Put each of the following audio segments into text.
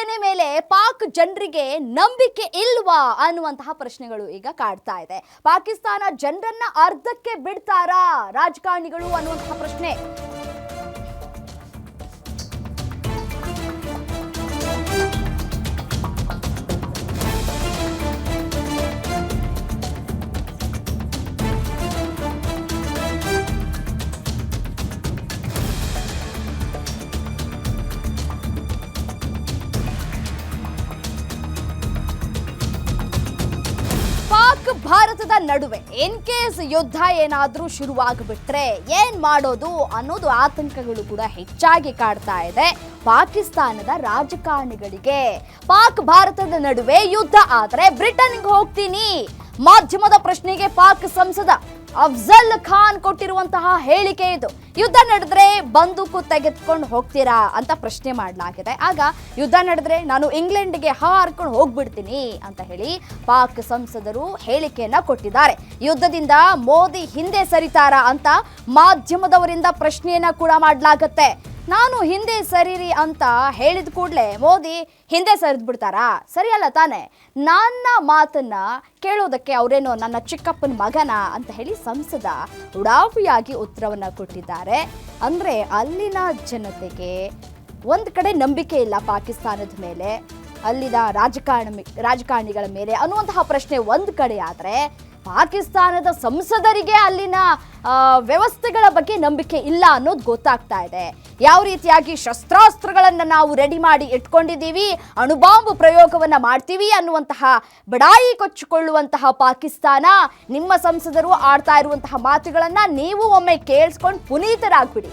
ಸೇನೆ ಮೇಲೆ ಪಾಕ್ ಜನರಿಗೆ ನಂಬಿಕೆ ಇಲ್ವಾ ಅನ್ನುವಂತಹ ಪ್ರಶ್ನೆಗಳು ಈಗ ಕಾಡ್ತಾ ಇದೆ. ಪಾಕಿಸ್ತಾನ ಜನರನ್ನ ಅರ್ಧಕ್ಕೆ ಬಿಡ್ತಾರಾ ರಾಜಕಾರಣಿಗಳು ಅನ್ನುವಂತಹ ಪ್ರಶ್ನೆ. ಭಾರತದ ನಡುವೆ ಇನ್ ಕೇಸ್ ಯುದ್ಧ ಏನಾದರೂ ಶುರುವಾಗ್ಬಿಟ್ರೆ ಏನ್ ಮಾಡೋದು ಅನ್ನೋದು ಆತಂಕಗಳು ಕೂಡ ಹೆಚ್ಚಾಗಿ ಕಾಡ್ತಾ ಇದೆ. ಪಾಕಿಸ್ತಾನದ ರಾಜಕಾರಣಿಗಳಿಗೆ ಪಾಕ್, ಭಾರತದ ನಡುವೆ ಯುದ್ಧ ಆದರೆ ಬ್ರಿಟನ್ಗೆ ಹೋಗ್ತೀನಿ. ಮಾಧ್ಯಮದ ಪ್ರಶ್ನೆಗೆ ಪಾಕ್ ಸಂಸದ ಅಫ್ಜಲ್ ಖಾನ್ ಕೊಟ್ಟಿರುವಂತಹ ಹೇಳಿಕೆ ಇದು. ಯುದ್ಧ ನಡೆದ್ರೆ ಬಂದೂಕು ತೆಗೆದುಕೊಂಡು ಹೋಗ್ತೀರಾ ಅಂತ ಪ್ರಶ್ನೆ ಮಾಡಲಾಗಿದೆ. ಆಗ ಯುದ್ಧ ನಡೆದ್ರೆ ನಾನು ಇಂಗ್ಲೆಂಡ್ಗೆ ಹಾರ್ಕೊಂಡು ಹೋಗ್ಬಿಡ್ತೀನಿ ಅಂತ ಹೇಳಿ ಪಾಕ್ ಸಂಸದರು ಹೇಳಿಕೆಯನ್ನ ಕೊಟ್ಟಿದ್ದಾರೆ. ಯುದ್ಧದಿಂದ ಮೋದಿ ಹಿಂದೆ ಸರಿತಾರಾ ಅಂತ ಮಾಧ್ಯಮದವರಿಂದ ಪ್ರಶ್ನೆಯನ್ನ ಕೂಡ ಮಾಡಲಾಗತ್ತೆ. ನಾನು ಹಿಂದೆ ಸರಿರಿ ಅಂತ ಹೇಳಿದ ಕೂಡಲೇ ಮೋದಿ ಹಿಂದೆ ಸರಿದು ಬಿಡ್ತಾರಾ? ಸರಿಯಲ್ಲ ತಾನೆ? ನನ್ನ ಮಾತನ್ನ ಕೇಳೋದಕ್ಕೆ ಅವರೇನೋ ನನ್ನ ಚಿಕ್ಕಪ್ಪನ ಮಗನ ಅಂತ ಹೇಳಿ ಸಂಸದ ಉಡಾಫಿಯಾಗಿ ಉತ್ತರವನ್ನ ಕೊಟ್ಟಿದ್ದಾರೆ. ಅಂದ್ರೆ ಅಲ್ಲಿನ ಜನತೆಗೆ ಒಂದು ಕಡೆ ನಂಬಿಕೆ ಇಲ್ಲ ಪಾಕಿಸ್ತಾನದ ಮೇಲೆ. ಅಲ್ಲಿನ ರಾಜಕಾರಣಿ, ರಾಜಕಾರಣಿಗಳ ಮೇಲೆ ಅನ್ನುವಂತಹ ಪ್ರಶ್ನೆ ಒಂದು ಕಡೆ ಆದರೆ ಪಾಕಿಸ್ತಾನದ ಸಂಸದರಿಗೆ ಅಲ್ಲಿನ ವ್ಯವಸ್ಥೆಗಳ ಬಗ್ಗೆ ನಂಬಿಕೆ ಇಲ್ಲ ಅನ್ನೋದು ಗೊತ್ತಾಗ್ತಾ ಇದೆ. ಯಾವ ರೀತಿಯಾಗಿ ಶಸ್ತ್ರಾಸ್ತ್ರಗಳನ್ನು ನಾವು ರೆಡಿ ಮಾಡಿ ಇಟ್ಕೊಂಡಿದ್ದೀವಿ, ಅಣುಬಾಂಬ್ ಪ್ರಯೋಗವನ್ನು ಮಾಡ್ತೀವಿ ಅನ್ನುವಂತಹ ಬಡಾಯಿ ಕೊಚ್ಚಿಕೊಳ್ಳುವಂತಹ ಪಾಕಿಸ್ತಾನ, ನಿಮ್ಮ ಸಂಸದರು ಆಡ್ತಾ ಇರುವಂತಹ ಮಾತುಗಳನ್ನು ನೀವು ಒಮ್ಮೆ ಕೇಳಿಸ್ಕೊಂಡು ಪುನೀತರಾಗ್ಬಿಡಿ.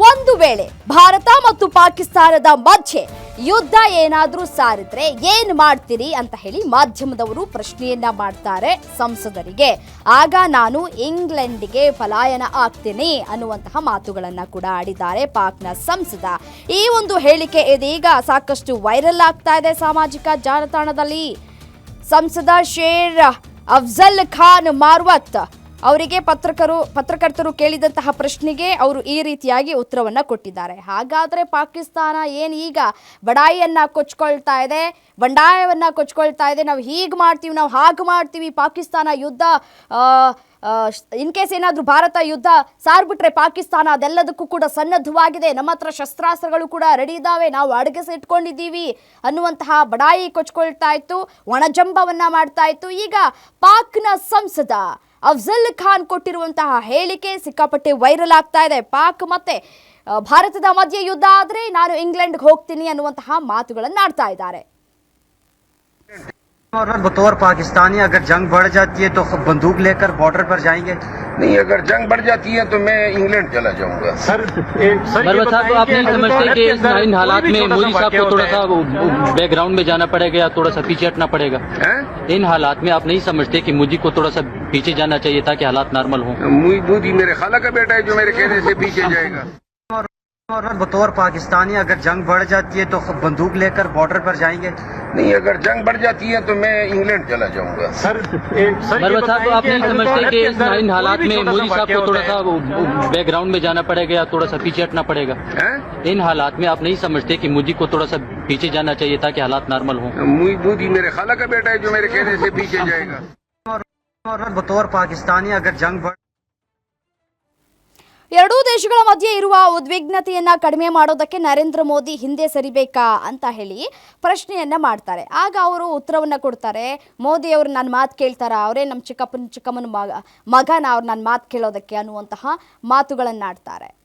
ಒಂದು ವೇಳೆ ಭಾರತ ಮತ್ತು ಪಾಕಿಸ್ತಾನದ ಮಧ್ಯೆ ಯುದ್ಧ ಏನಾದರೂ ಸಾರಿದ್ರೆ ಏನ್ ಮಾಡ್ತೀರಿ ಅಂತ ಹೇಳಿ ಮಾಧ್ಯಮದವರು ಪ್ರಶ್ನೆಯನ್ನ ಮಾಡ್ತಾರೆ ಸಂಸದರಿಗೆ. ಆಗ ನಾನು ಇಂಗ್ಲೆಂಡ್ಗೆ ಪಲಾಯನ ಆಗ್ತೀನಿ ಅನ್ನುವಂತಹ ಮಾತುಗಳನ್ನ ಕೂಡ ಆಡಿದ್ದಾರೆ ಪಾಕ್ನ ಸಂಸದ. ಈ ಒಂದು ಹೇಳಿಕೆ ಇದೀಗ ಸಾಕಷ್ಟು ವೈರಲ್ ಆಗ್ತಾ ಇದೆ ಸಾಮಾಜಿಕ ಜಾಲತಾಣದಲ್ಲಿ. ಸಂಸದ ಶೇರ್ ಅಫ್ಜಲ್ ಖಾನ್ ಮಾರ್ವತ್ ಅವರಿಗೆ ಪತ್ರಕರು, ಪತ್ರಕರ್ತರು ಕೇಳಿದಂತಹ ಪ್ರಶ್ನೆಗೆ ಅವರು ಈ ರೀತಿಯಾಗಿ ಉತ್ತರವನ್ನ ಕೊಟ್ಟಿದ್ದಾರೆ. ಹಾಗಾದ್ರೆ ಪಾಕಿಸ್ತಾನ ಏನು ಈಗ ಬಡಾಯಿಯನ್ನ ಕೊಚ್ಕೊಳ್ತಾ ಇದೆ, ಬಂಡಾಯವನ್ನ ಕೊಚ್ಕೊಳ್ತಾ ಇದೆ, ನಾವು ಹೀಗೆ ಮಾಡ್ತೀವಿ, ನಾವು ಹಾಗೆ ಮಾಡ್ತೀವಿ, ಪಾಕಿಸ್ತಾನ ಯುದ್ಧ ಇನ್ ಕೇಸ್ ಏನಾದರೂ ಭಾರತ ಯುದ್ಧ ಸಾರ್ಬಿಟ್ರೆ ಪಾಕಿಸ್ತಾನ ಅದೆಲ್ಲದಕ್ಕೂ ಕೂಡ ಸನ್ನದ್ಧವಾಗಿದೆ. ನಮ್ಮ ಹತ್ರ ಶಸ್ತ್ರಾಸ್ತ್ರಗಳು ಕೂಡ ರೆಡಿ ಇದ್ದಾವೆ, ನಾವು ಅಡಗಿಸಿ ಇಟ್ಕೊಂಡಿದ್ದೀವಿ ಅನ್ನುವಂತಹ ಬಡಾಯಿ ಕೊಚ್ಕೊಳ್ತಾ ಇತ್ತು ಒಣಜಂಬವನ್ನ ಮಾಡ್ತಾ ಇತ್ತು. ಈಗ ಪಾಕ್ನ ಸಂಸದ ಅಫ್ಜಲ್ ಖಾನ್ ಕೊಟ್ಟಿರುವಂತಹ ಹೇಳಿಕೆ ಸಿಕ್ಕಾಪಟ್ಟೆ ವೈರಲ್ ಆಗ್ತಾ ಇದೆ. ಪಾಕ್ ಮತ್ತೆ ಭಾರತದ ಮಧ್ಯೆ ಯುದ್ಧ ಆದರೆ ನಾನು ಇಂಗ್ಲೆಂಡ್ಗೆ ಹೋಗ್ತೀನಿ ಅನ್ನುವಂತಹ ಮಾತುಗಳನ್ನು ಆಡ್ತಾ ಇದ್ದಾರೆ. और बतौर पाकिस्तानी अगर जंग बढ़ जाती है तो बंदूक लेकर बॉर्डर पर जाएँगे। नहीं अगर जंग बढ़ जाती है तो मैं इंग्लैंड चला जाऊँगा। सर सर साहब बताइए आप नहीं समझते कि इन हालात में मोदी साहब को थोड़ा सा बैकग्राउंड में जाना पड़ेगा या थोड़ा सा पीछे हटना पड़ेगा? हैं? इन हालात में आप नहीं समझते कि मोदी को थोड़ा सा पीछे जाना चाहिए ताकि हालात नॉर्मल हों? मोदी मेरे खाला का बेटा है जो मेरे कहने से पीछे जाएगा। और बतौर पाकिस्तानी अगर जंग बढ़ जाती है तो बंदूक लेकर बॉर्डर पर जाएँगे। नहीं अगर जंग बढ़ जाती है तो मैं इंग्लैंड चला जाऊँगा। सर सर साहब बताइए आप नहीं समझते कि इन हालात में मोदी साहब को थोड़ा सा बैकग्राउंड में जाना पड़ेगा या थोड़ा सा पीछे हटना पड़ेगा इन हालात में आप नहीं समझते कि मोदी को थोड़ा सा पीछे जाना चाहिए ताकि हालात नॉर्मल हों? मोदी मेरे खाला का बेटा है जो मेरे कहने से पीछे जाएगा। और बतौर पाकिस्तानी अगर जंग बढ़ ಎರಡೂ ದೇಶಗಳ ಮಧ್ಯೆ ಇರುವ ಉದ್ವಿಗ್ನತೆಯನ್ನ ಕಡಿಮೆ ಮಾಡೋದಕ್ಕೆ ನರೇಂದ್ರ ಮೋದಿ ಹಿಂದೆ ಸರಿಬೇಕಾ ಅಂತ ಹೇಳಿ ಪ್ರಶ್ನೆಯನ್ನ ಮಾಡ್ತಾರೆ. ಆಗ ಅವರು ಉತ್ತರವನ್ನ ಕೊಡ್ತಾರೆ. ಮೋದಿ ಅವರು ನನ್ನ ಮಾತು ಕೇಳ್ತಾರ? ಅವರೇ ನಮ್ಮ ಚಿಕ್ಕಪ್ಪನ ಚಿಕ್ಕಮ್ಮನ ಮಗ, ಮಗನ ಅವ್ರು ನನ್ನ ಮಾತು ಕೇಳೋದಕ್ಕೆ ಅನ್ನುವಂತಹ ಮಾತುಗಳನ್ನಾಡ್ತಾರೆ.